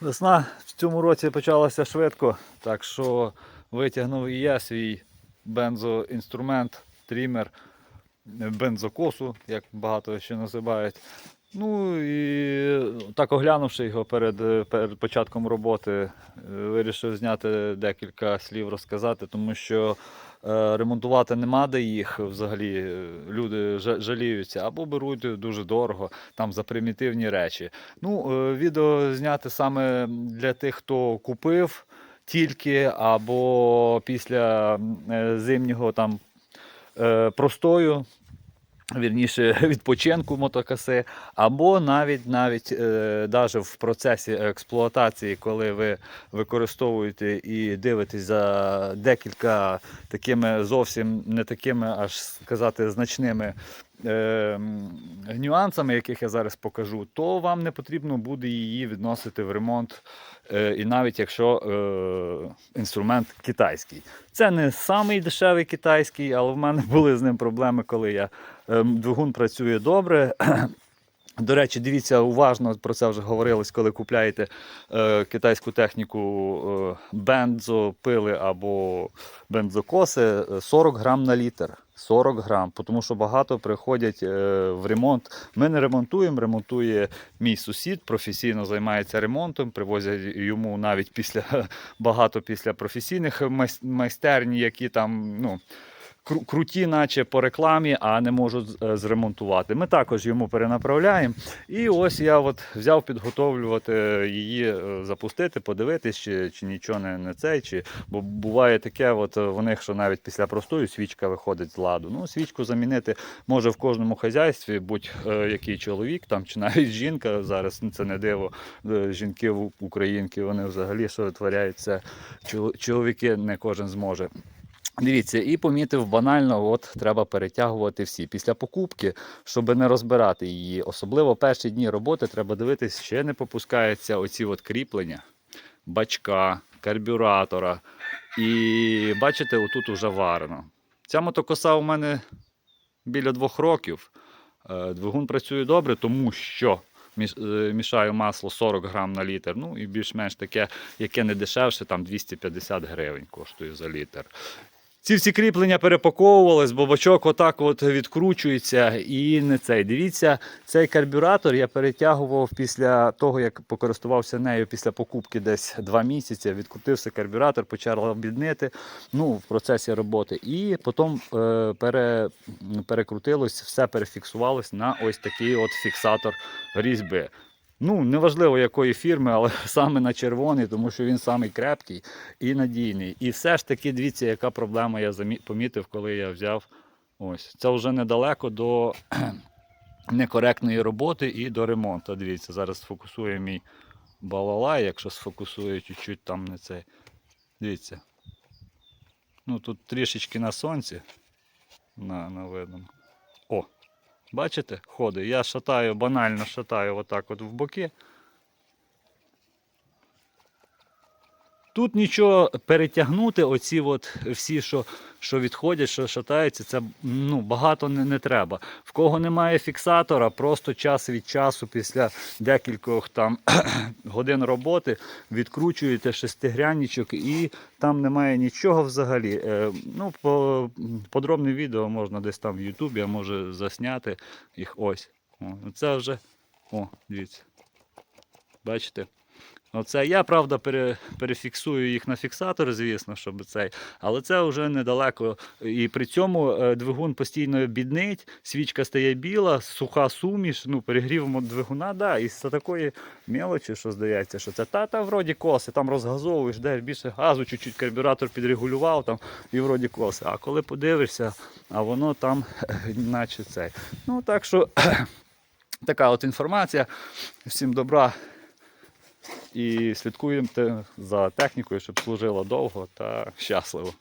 Весна в цьому році почалася швидко, так що витягнув і я свій бензоінструмент, трімер, бензокосу, як багато ще називають. Ну і так оглянувши його перед, е, перед початком роботи, е, вирішив зняти декілька слів розказати, тому що е, ремонтувати нема де їх взагалі. е, Люди жа- жаліються або беруть дуже дорого там за примітивні речі. Ну, е, відео зняти саме для тих, хто купив тільки або після зимнього там простою. Вірніше відпочинку мотокаси, або навіть навіть е, в процесі експлуатації, коли ви використовуєте і дивитесь за декілька такими зовсім не такими, аж сказати, значними е, нюансами, яких я зараз покажу, то вам не потрібно буде її відносити в ремонт, е, і навіть якщо е, інструмент китайський. Це не самий дешевий китайський, але в мене були з ним проблеми, коли я ем, двигун працює добре. До речі, дивіться уважно, про це вже говорилось, коли купляєте е, китайську техніку е, бензопили або бензокоси е, 40 грам на літр. 40 грам, тому що багато приходять е, в ремонт. Ми не ремонтуємо, ремонтує мій сусід, професійно займається ремонтом, привозять йому навіть після багато після професійних майс- майстерні, які там ну, круті, наче по рекламі, а не можуть е, зремонтувати. Ми також йому перенаправляємо. І ось я от взяв підготовлювати її, е, запустити, подивитись, чи, чи нічого не, не цей. Чи, бо буває таке, от е, в них, що навіть після простої свічка виходить з ладу. Ну, свічку замінити може в кожному хазяйстві, будь-який чоловік там, чи навіть жінка. Зараз це не диво. Жінки українки, вони взагалі що витворяють. Чоловіки не кожен зможе. Дивіться, і помітив банально, от треба перетягувати всі. Після покупки, щоб не розбирати її, особливо перші дні роботи, треба дивитись, ще не попускаються оці от кріплення, бачка, карбюратора. І бачите, отут уже варено. Ця мотокоса у мене біля двох років. Е, Двигун працює добре, тому що е, мішаю масло 40 грам на літр. Ну і більш-менш таке, яке не дешевше, там 250 гривень коштує за літр. Ці всі кріплення перепаковувались, бо бачок отак от відкручується і не цей. Дивіться, цей карбюратор я перетягував після того, як покористувався нею після покупки десь два місяці. Відкрутився карбюратор, почав біднити ну, в процесі роботи. І потім е, пере, перекрутилось, все перефіксувалось на ось такий от фіксатор різьби. Ну, неважливо якої фірми, але саме на червоний, тому що він самий крепкий і надійний. І все ж таки, дивіться, яка проблема я помітив, коли я взяв. Ось. Це вже недалеко до некоректної роботи і до ремонту. Дивіться, зараз сфокусує мій балалай, якщо сфокусує чуть-чуть там не цей. Дивіться. Ну тут трішечки на сонці. На, на видному. О! Бачите, ходи. Я шатаю, банально шатаю отак от в боки. Тут нічого перетягнути, оці от всі, що, що відходять, що шатаються, це ну, багато не, не треба. В кого немає фіксатора, просто час від часу, після декількох там годин роботи, відкручуєте шестигранничок і там немає нічого взагалі. Е, ну, по, подробне відео можна десь там в Ютубі, а може засняти їх ось. О, ну це вже. О, дивіться. Бачите? Оце я, правда, пере, перефіксую їх на фіксатор, звісно, щоб цей, але це вже недалеко. І при цьому е, двигун постійно біднить, свічка стає біла, суха суміш, ну, перегрів двигуна, да, і з такої мелочі, що здається, що це та, та вроді коси, там розгазовуєш, де більше газу, чуть-чуть карбюратор підрегулював там, і вроді коси. А коли подивишся, а воно там, наче цей. Ну так що така от інформація. Всім добра. І слідкуємо за технікою, щоб служила довго та щасливо.